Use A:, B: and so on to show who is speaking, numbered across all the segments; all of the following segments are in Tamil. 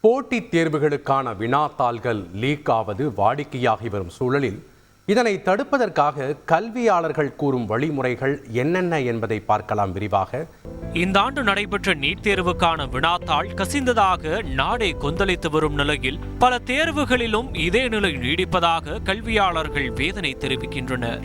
A: போட்டித் தேர்வுகளுக்கான வினாத்தாள்கள் லீக் ஆவது வாடிக்கையாகி வரும் சூழலில் இதனை தடுப்பதற்காக கல்வியாளர்கள் கூறும் வழிமுறைகள் என்னென்ன என்பதை பார்க்கலாம் விரிவாக.
B: இந்த ஆண்டு நடைபெற்ற நீட் தேர்வுக்கான வினாத்தாள் கசிந்ததாக நாடே கொந்தளித்து வரும் நிலையில் பல தேர்வுகளிலும் இதே நிலை நீடிப்பதாக கல்வியாளர்கள் வேதனை தெரிவிக்கின்றனர்.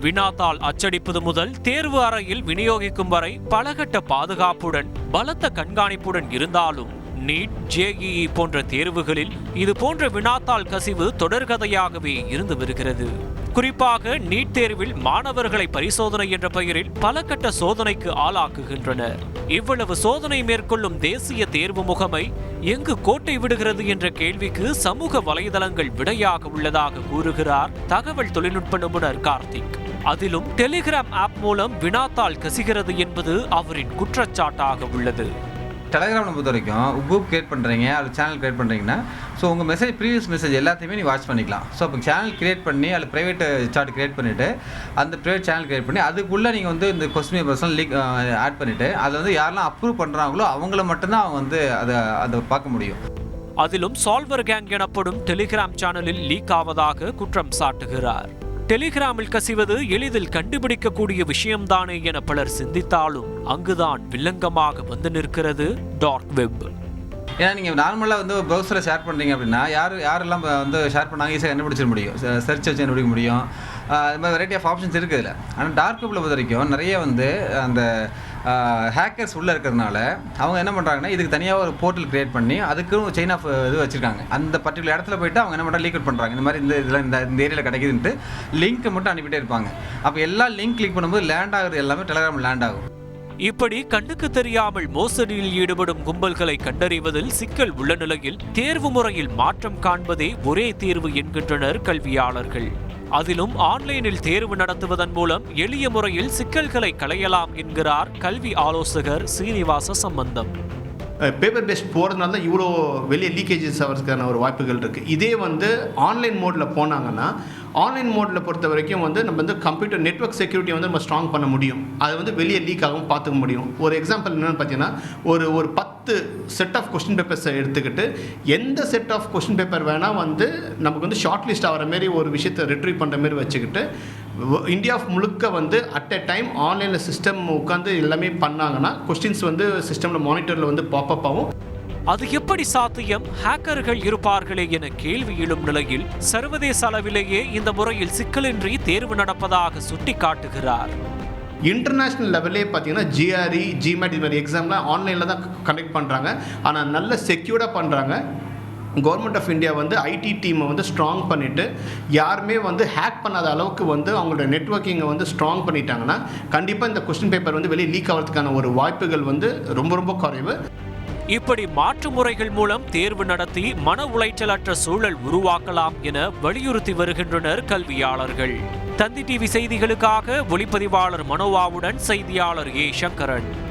B: வினாத்தாள் அச்சடிப்பது முதல் தேர்வு அறையில் விநியோகிக்கும் வரை பலகட்ட பாதுகாப்புடன் பலத்த கண்காணிப்புடன் இருந்தாலும் நீட் ஜேஇஇ போன்ற தேர்வுகளில் இது போன்ற வினாத்தாள் கசிவு தொடர்கதையாகவே இருந்து வருகிறது. குறிப்பாக நீட் தேர்வில் மாணவர்களை பரிசோதனை என்ற பெயரில் பல கட்ட சோதனைக்கு ஆளாக்குகின்றனர். இவ்வளவு சோதனை மேற்கொள்ளும் தேசிய தேர்வு முகமை எங்கு கோட்டை விடுகிறது என்ற கேள்விக்கு சமூக வலைதளங்கள் விடையாக உள்ளதாக கூறுகிறார் தகவல் தொழில்நுட்ப நிபுணர் கார்த்திக். அதிலும் டெலிகிராம் ஆப் மூலம் வினாத்தாள் கசிகிறது என்பது அவரின் குற்றச்சாட்டாக உள்ளது.
C: டெலகிராமில் பொறுத்த வரைக்கும் குரூப் கிரியேட் பண்ணுறீங்க அது சேனல் கிரியேட் பண்ணுறீங்கன்னா ஸோ உங்கள் மெசேஜ் ப்ரீவியஸ் மெசேஜ் எல்லாத்தையுமே நீ வாட்ச் பண்ணிக்கலாம். ஸோ இப்போ சேனல் கிரியேட் பண்ணி அதில் ப்ரைவேட் சார்ட் கிரியேட் பண்ணிவிட்டு அந்த ப்ரைவேட் சேனல் கிரியேட் பண்ணி அதுக்குள்ளே நீங்கள் வந்து இந்த கொஸ்டின் பேப்பர்ஸ்லாம் லீக் ஆட் பண்ணிவிட்டு அதை வந்து யாரெல்லாம் அப்ரூவ் பண்ணுறாங்களோ அவங்கள மட்டும்தான் அவங்க வந்து அதை அதை பார்க்க முடியும்.
B: அதிலும் சால்வர் கேங் எனப்படும் டெலிகிராம் சேனலில் லீக் ஆவதாக குற்றம் சாட்டுகிறார். டெலிகிராமில் கசிவது எளிதில் கண்டுபிடிக்கக்கூடிய விஷயம்தானே என பலர் சிந்தித்தாலும் அங்குதான் வில்லங்கமாக வந்து நிற்கிறது டார்க் வெப்.
C: ஏன்னா நீங்கள் நார்மலாக வந்து ப்ரௌசரை ஷேர் பண்ணுறீங்க அப்படின்னா யார் யாரெல்லாம் வந்து ஷேர் பண்ணாங்க ஈஸியாக கண்டுபிடிச்சிட முடியும். சர்ச் வச்சு கண்டுபிடிக்க முடியும். அது மாதிரி வெரைட்டி ஆஃப் ஆப்ஷன்ஸ் இருக்குது இதில். ஆனால் டார்க் வெப்பில் பொறுத்த வரைக்கும் நிறைய வந்து அந்த ஹேக்கர்ஸ் உள்ளே இருக்கிறதுனால அவங்க என்ன பண்ணுறாங்கன்னா இதுக்கு தனியாக ஒரு போர்ட்டல் க்ரியேட் பண்ணி அதுக்கும் செயின் ஆஃப் இது வச்சுருக்காங்க. அந்த பர்டிகுலர் இடத்துல போயிட்டு அவங்க என்ன பண்ணுறாங்க லீக் பண்ணுறாங்க இந்த மாதிரி இந்த இதில் இந்த இந்த ஏரியாவில் கிடைக்குதுன்ட்டு லிங்க்கை மட்டும் அனுப்பிட்டே இருப்பாங்க. அப்போ எல்லா லிங்க் கிளிக் பண்ணும்போது லேண்ட் ஆகுறது எல்லாமே டெலகிராம் லேண்ட் ஆகும்.
B: இப்படி கண்ணுக்கு தெரியாமல் மோசடியில் ஈடுபடும் கும்பல்களை கண்டறிவதில் சிக்கல் உள்ள நிலையில் தேர்வு முறையில் மாற்றம் காண்பதே ஒரே தீர்வு என்கின்றனர் கல்வியாளர்கள். அதிலும் ஆன்லைனில் தேர்வு நடத்துவதன் மூலம் எளிய முறையில் சிக்கல்களை களையலாம் என்கிறார் கல்வி ஆலோசகர் சீனிவாச சம்பந்தம்.
D: பேப்பர் பேஸ்ட் போகிறதுனால தான் இவ்வளோ வெளியே லீக்கேஜஸ் ஆகிறதுக்கான ஒரு வாய்ப்புகள் இருக்குது இதே வந்து ஆன்லைன் மோடில் போனாங்கன்னா ஆன்லைன் மோடில் பொறுத்த வரைக்கும் வந்து நம்ம வந்து கம்ப்யூட்டர் நெட்வொர்க் செக்யூரிட்டி வந்து நம்ம ஸ்ட்ராங் பண்ண முடியும். அது வந்து வெளியே லீக் ஆகும் பார்த்துக்க முடியும். ஒரு எக்ஸாம்பிள் என்னென்னு பார்த்தீங்கன்னா ஒரு ஒரு பத்து செட் ஆஃப் கொஸ்டின் பேப்பர்ஸை எடுத்துக்கிட்டு எந்த செட் ஆஃப் கொஸ்டின் பேப்பர் வேணால் வந்து நமக்கு வந்து ஷார்ட் லிஸ்ட் ஆகிற மாரி ஒரு விஷயத்தை ரிட்ரீவ் பண்ணுற மாரி வச்சுக்கிட்டு இந்தியா முழுக்க வந்து அட் எ டைம் ஆன்லைனில் சிஸ்டம் உட்காந்து எல்லாமே பண்ணாங்கன்னா கொஸ்டின்ஸ் வந்து சிஸ்டமில் மானிட்டரில் வந்து பாப்பப் ஆகும்.
B: அது எப்படி சாத்தியம்? ஹேக்கர்கள் இருப்பார்களே என கேள்வி எழும் நிலையில் சர்வதேச அளவிலேயே இந்த முறையில் சிக்கலின்றி தேர்வு நடப்பதாக சுட்டிக்காட்டுகிறார்.
D: இன்டர்நேஷ்னல் லெவல்லே பார்த்தீங்கன்னா ஜிஆர்இ ஜிமேட் இது மாதிரி எக்ஸாம்லாம் ஆன்லைனில் தான் கண்டக்ட் பண்ணுறாங்க ஆனால் நல்ல செக்யூர்டாக பண்ணுறாங்க கவர்மெண்ட் ஆஃப் இந்தியா வந்து ஐடி டீமை வந்து ஸ்ட்ராங் பண்ணிவிட்டு யாருமே வந்து ஹேக் பண்ணாத அளவுக்கு வந்து அவங்களோட நெட்வொர்க்கிங்கை வந்து ஸ்ட்ராங் பண்ணிட்டாங்கன்னா கண்டிப்பாக இந்த கொஸ்டின் பேப்பர் வந்து வெளியே லீக் ஆகிறதுக்கான ஒரு வாய்ப்புகள் வந்து ரொம்ப ரொம்ப குறைவு.
B: இப்படி மாற்று முறைகள் மூலம் தேர்வு நடத்தி மன உளைச்சலற்ற சூழல் உருவாக்கலாம் என வலியுறுத்தி வருகின்றனர் கல்வியாளர்கள். தந்தி டிவி செய்திகளுக்காக ஒளிப்பதிவாளர் மனோவாவுடன் செய்தியாளர் ஏ. சங்கரன்.